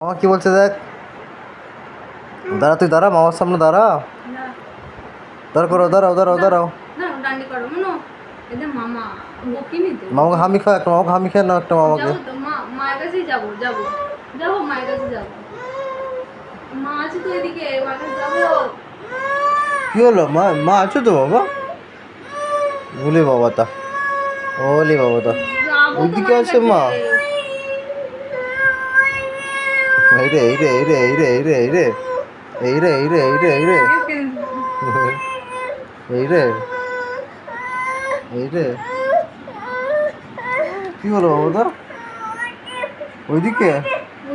মা কি বলছে দেখ? দাঁড়া তুই দাঁড়া মামার সামনে দাঁড়া। দাঁড় করো দাঁড়াও দাঁড়াও দাঁড়াও। মামাকে হামি খাও একটা মামাকে হামি খাও না একটা মামাকে। কি হলো? মা মা আছো তো বাবা? ভুলে বাবা তা ওলে বাবা তা ওইদিকে আছে মা। কাছে। এই রে এই রে এই রে এই রে এই রে এই রে এই রে এই রে এই রে এই রে এই রে এই রে কি হলো বাবা তা ওইদিকে ওইদিকে আছে,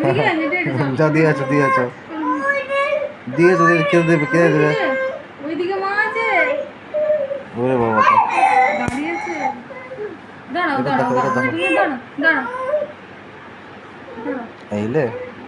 এটা এটা যাও। যা দিয়ে আছো দিয়ে আছো দিয়েছো দিয়ে কে দেবে কে দেবে ওইদিকে মা আছে ওরে বাবা তা দাঁড়িয়ে আছে দাঁড়াও এটা দাঁড়াও দেখো, এটা দাঁড়াও দেখো। তুমি দাঁড়াও দাঁড়াও দাঁড়াও এইলে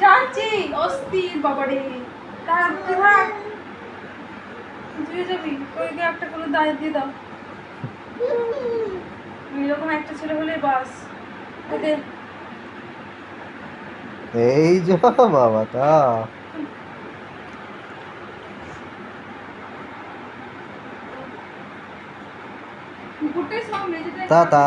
যাচ্ছি অস্থির বাবারে। থাক। তুই যাবি? ওইকে একটা করে দায় দিয়ে দাও। এরকম একটা ছেলে হলে বাস। ওকে এই যে বাবা তা কুকুরটাই সব মেঝেতে তা তা।